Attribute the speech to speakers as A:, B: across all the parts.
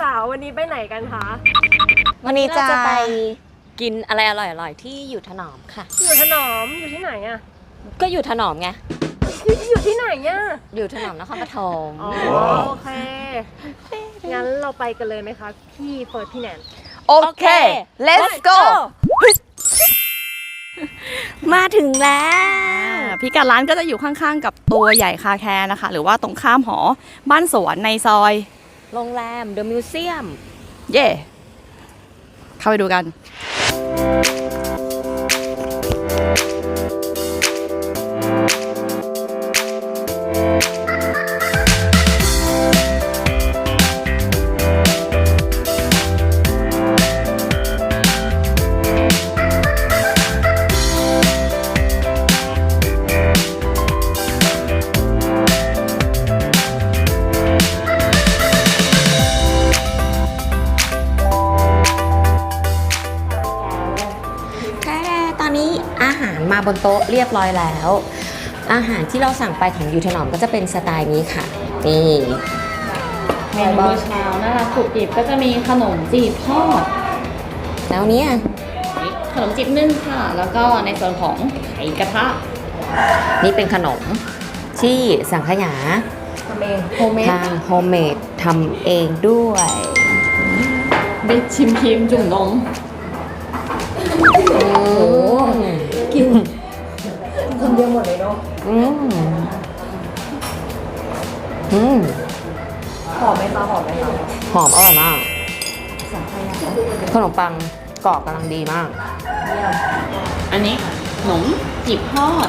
A: สาววันนี้ไปไหนกันคะ
B: วันนี้
C: เรา
B: จะ
C: จะไปกินอะไรอร่อยๆที่อยู่ถนอมค่ะ
A: อยู่ถนอมอยู่ที่ไหนอะ
C: ก็อยู่ถนอมไง
A: อยู่อยู่ที่ไหนอะ
C: อยู่ถนอมนครปฐม
A: อ๋อโอเค งั้นเราไปกันเลยไหมคะ พี่เฟิร์สพี่แนน
B: โอเค let's go
C: มาถึงแล้ว
B: อ่าพิกัดร้านก็จะอยู่ข้างๆ กับตัวใหญ่คาแคร์นะคะ หรือว่าตรงข้ามหอบ้านสวนในซอย
C: โรงแรมเดอะมิว
B: เซียม เย่เข้าไปดูกัน
C: นโต๊ะเรียบร้อยแล้ว อาหารที่เราสั่งไปของยูถนอมก็จะเป็นสไตล์นี้ค่ะ นี่
D: เมนูมื้อเช้านะคะกรุบกริบก็จะมีขนมจีบทอด
C: แล้วเนี่ย
D: ขนมจีบนึ่งค่ะ แล้วก็ในส่วนของไข่กระทะ
C: นี่เป็นขนมที่สังขยา
A: ทำเองโฮมเมด
C: ทางโฮมเมดทำเองด้วย
D: บิดชิมครีมจุ่มนม
C: โอ้กิน
A: คน เดียวหมดเลยเนาะ
C: อืมอืม
A: หอมไหมคะหอมไหมคะ
C: หอมอร่อยมากขนมปังกรอบกำลังดีมาก
D: อันนี้ขนมจีบทอด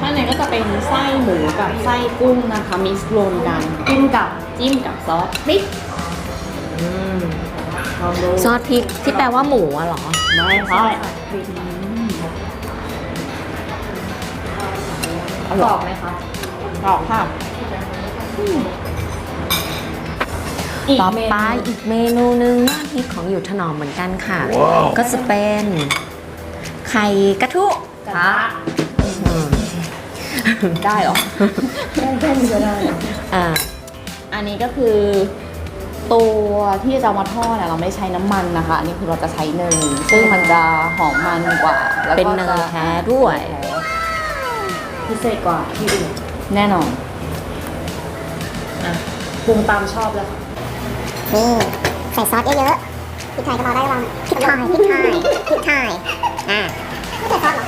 D: ข้างในก็จะเป็นไส้หมูกับไส้กุ้งนะคะมิกซ์รวมกันจิ้มกับจิ้มกับซอสพริก
C: ซอสพริกที่แปลว่าหมูอะเหรอ
D: ไม่ใช่
A: ก รอบไหมคะ
D: กรอบค่ะ อีก
C: ต่อ
D: เม
C: ไป
D: นู
C: อีกเมนูหนึ่งยอดฮิตของอยู่ถนอมเหมือนกันค่ะ ก็จะเป็นไข่กระทุ
D: กระทะ
C: อืม
D: ได้เหรอ
A: แค่นี้ก็ได้
C: อ่า
D: อันนี้ก็คือตัวที่จะเอามาทอดเนี่ยเราไม่ใช้น้ำมันนะคะ อันนี้คือเราจะใช้เนยซึ่งมันจะหอมมันกว่าแล้วก็
C: เป็นเนย
D: จะ
C: แท้ด้วย
A: พิเศษกว่าที่อื่น
D: แน่นอน
A: ปรุงตามชอบเลยค่ะ
E: นี่ใส่ซอสเยอะๆพริกไทยก็พอได้บ้างพริกไทยพริกไทยพริกไทยอ่าไม่ใส่ซอสเหรอ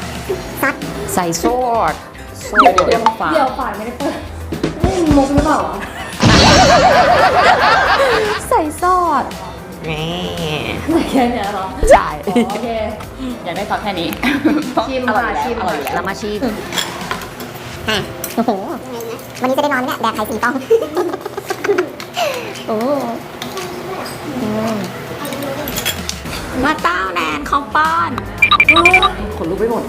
E: ซอส
C: ใส่โซดโซ
D: เดี๋ยว
C: ด
D: เดี๋ยวฝา
A: เดี๋ยวฝ่ายไม่ได้เปิดนี่มุกหรือเปล่าอะ
D: ใส่ซอส
C: นี่
D: แค่เนี้ยเหรอ
C: ใช่
D: โอเค อยากได้ซอสแค่นี้
A: ชิม
D: อร่อย
A: ค่ะ
D: แล้ว
A: ชิม
D: อร่อยแล้ว
C: เรามาชิม
E: อะโอ้โหวันนี้จะได้นอนไหมเนี่ยแดกไข่สีฟองโอ้
C: มาเต้าแนนของป้อน
D: ขนลุกไปหมด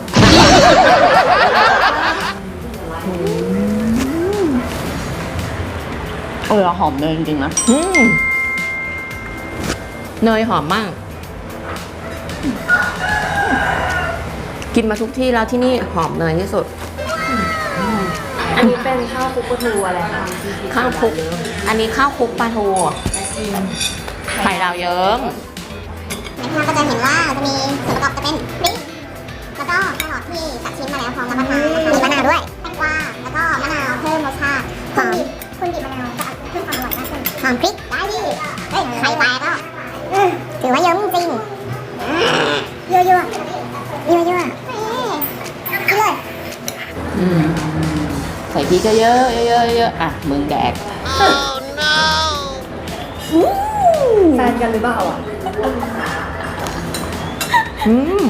D: เออหอมเนยจริงๆนะ
C: อืมเนยหอมมาก กินมาทุกที่แล้วที่นี่หอมเนยที่สุด
A: อันนี้เป็นข้าวคลุกปลาทูอะไรคะ
C: ข้าวคลุก อันนี้ข้าวคลุกปลาทูไข่ดาวเยิ้ม
E: เราก็จะเห็นว่าจะมีส่วนประกอบจะเป็นพริกแล้วก็แครอทที่ตัดชิ้นมาแล้วพร้อมรับประทานมีมะนาวด้วยแตงกวาแล้วก็มะนาวเพิ่มรสชาติหอมคุณบีบมะนาวจะเพิ่มความอร่อยมากขึ้นหอมพริกได้ดิเฮ้ยใครแตกอะอื้อถือว่าเยอ
D: ใส่พริกเยอะๆเยอะๆเยอะๆอะมึงแดก
A: แฟนกันหรือเปล่าอะ
C: อืม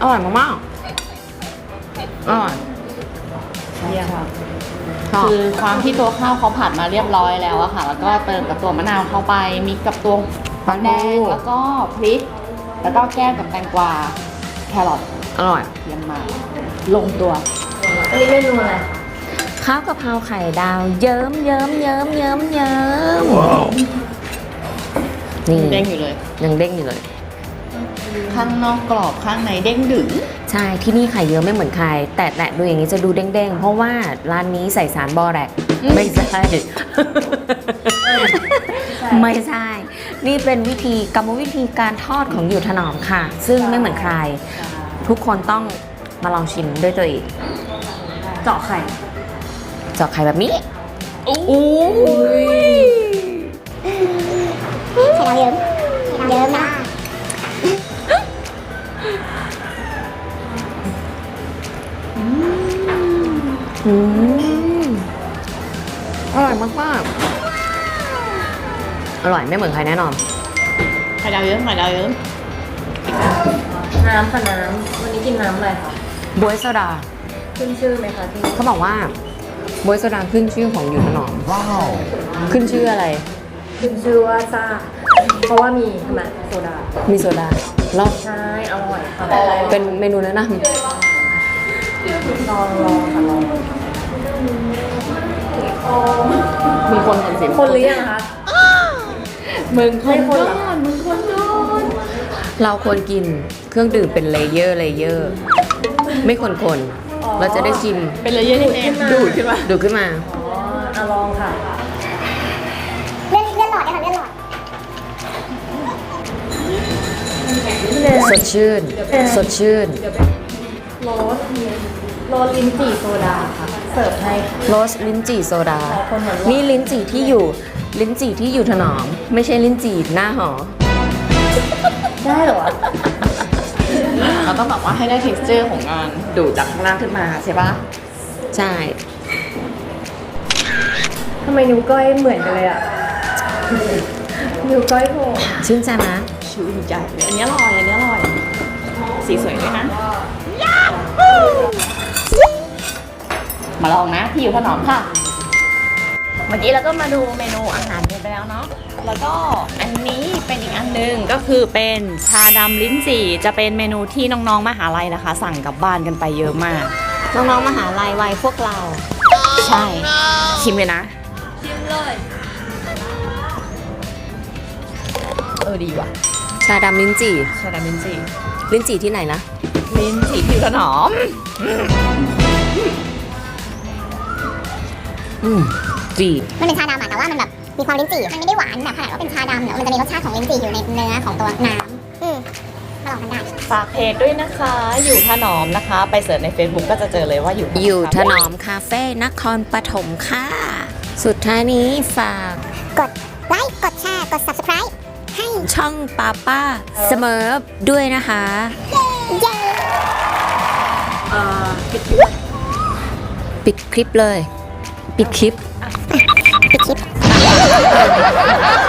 C: อร่อยมากๆอร่อย
A: เยี่ยมค่ะ
C: ชอบ
D: คือความที่ตัวข้าวเขาผัดมาเรียบร้อยแล้วอะค่ะ แล้วก็เติมกับตัวมะนาวเข้าไปมิกกับตัวปลาแดงแล้วก็พริก แล้วก็แก้มกับแตงกวา แครอท
C: อร่อย
D: เยี่ยมมาก ลงตัว
A: อันนี้เมนูอะไร
C: ข้าวกะเพราไข่ดาวเยิ้มเยิ้มเยิ้มเยิ้มเยิ้มนี่
D: เด้งอยู่เลย
C: ยังเด้งอยู่เลย
D: ข้างนอกกรอบข้างในเด้งดึง
C: ใช่ที่นี่ไข่เยอะไม่เหมือนใคร แต่แตะดูอย่างนี้จะดูเด้งๆ เพราะว่าร้านนี้ใส่สารบอแรกไม่ใช่
A: ใช่
C: ไม่ใช่ นี่เป็นวิธีกรรมวิธีการทอดของอยู่ถนอมค่ะ ซึ่งไม่เหมือนใคร ทุกคนต้องมาลองชิมด้วยตัวเอง
B: เจาะไข่
C: เจาะไข่แบบนี้
E: ใส่เราเยิ้มเยิ้มนะ
C: อืมอร่อยมากๆอร่อยไม่เหมือนใครแน่นอน
D: ไข่ดาวเยิ้มไข่ดาวเยิ้ม
A: น้ำค่ะน้ำวันนี้กินน้ำอะไรคะ
C: บวยโซดา
A: ขึ้นชื่อไหมคะที่นี่
C: เขาบอกว่า บวยโซดาขึ้นชื่อของอยู่ถนอมว้าวขึ้นชื่ออะไร
A: ขึ้นชื่อว่าซ่าเพราะว่ามีทำไมโซดา
C: มีโซดาแล้ว
A: ใช่อร่อยค่ะ
C: เป็นเมนูแนะน
A: ลองลองค่ะลอง
D: มีคนคนเสียง
A: คนหรือยังคะ
D: มึงคน
A: ไม่คนเหรอ
D: ก่อนมึงคนก่อนำ
C: เราควรกินเครื่องดื่มเป็นเลเยอร์เลเยอร์ ไม่คนคนๆ เราจะได้ชิม
D: เป็นเลยเยอะแน่ๆดูดขึ้นมา
C: ดูขึ้นมา
A: อ๋ออะลองค่ะ
E: เลื่อนเลื่อนหลอดได้ค่ะเลื่อนหลอด
C: สดชื่น สดชื่น
A: โรสโรสลิ้นจี่โซดาค่ะเสิร์ฟให้ค่ะ
C: โรสลิ้นจี่โซดา
A: คนเหมือน
C: นี่ลิ้นจี่ที่อยู่ลิ้นจี่ที่อยู่ถนอม ไม่ใช่ลิ้นจี่หน้าหอ
A: ได้เหรอ
D: เราต้องแบบว่าให้ได้ texture ของงานดูดจากข้างล่างขึ้นมาใช่ปะ
C: ใช่
A: ทำไมนิ้วก้อยเหมือนกันเลยอะ นิ้วก้อยโผล่
C: ชื่นใจไหม
D: ชื่นใจเลยอันนี้อร่อยอันนี้อร่อยสีสวยด้วยนะมาลองนะที่อยู่ถนอมค่ะ เมื่อกี้เราก็มาดูเมนูอาหารกันไปแล้วเนาะ แล้วก็อันนี้เป็นอีกอันหนึงก็คือเป็นชาดำลิ้นจี่จะเป็นเมนูที่น้องๆมหาลัยนะคะ สั่งกลับบ้านกันไปเยอะมาก
C: น้องๆมหาลัยวัยพวกเรา
D: ใช่ ชิมเลยนะเออดีว่ะ
C: ชาดำลิ้นจี่
D: ชาดำลิ้นจี่
C: ลิ้นจี่ที่ไหนนะ
D: ลิ้นจี่ที่อยู่ถนอม
C: อืมจี่
E: มันเป็นชาดำอะแต่ว่ามันแบบ มีความลิ้นจี่มันไม่ได้หวานแบบขนาดว่าเป็นชาดำเนอะมันจะมีรสชาติของลิ้นจี่อยู่ในเนื้อของตัวน้ำอืมมาลองกันได้
D: ฝากเพจด้วยนะคะ อยู่ถนอมนะคะ ไปเสิร์ชใน Facebook ก็จะเจอเลยว่าอยู่
C: อยู่ถนอมคาเฟ่นครปฐมค่ะ สุดท้ายนี้ฝาก
E: กดไลค์กดแชร์กด subscribe ให้
C: ช่องป้าป้าเสมอด้วยนะคะ
E: เย้
C: ปิดคลิปเลย ปิดคลิป
E: ปิดคลิป Ha ha ha.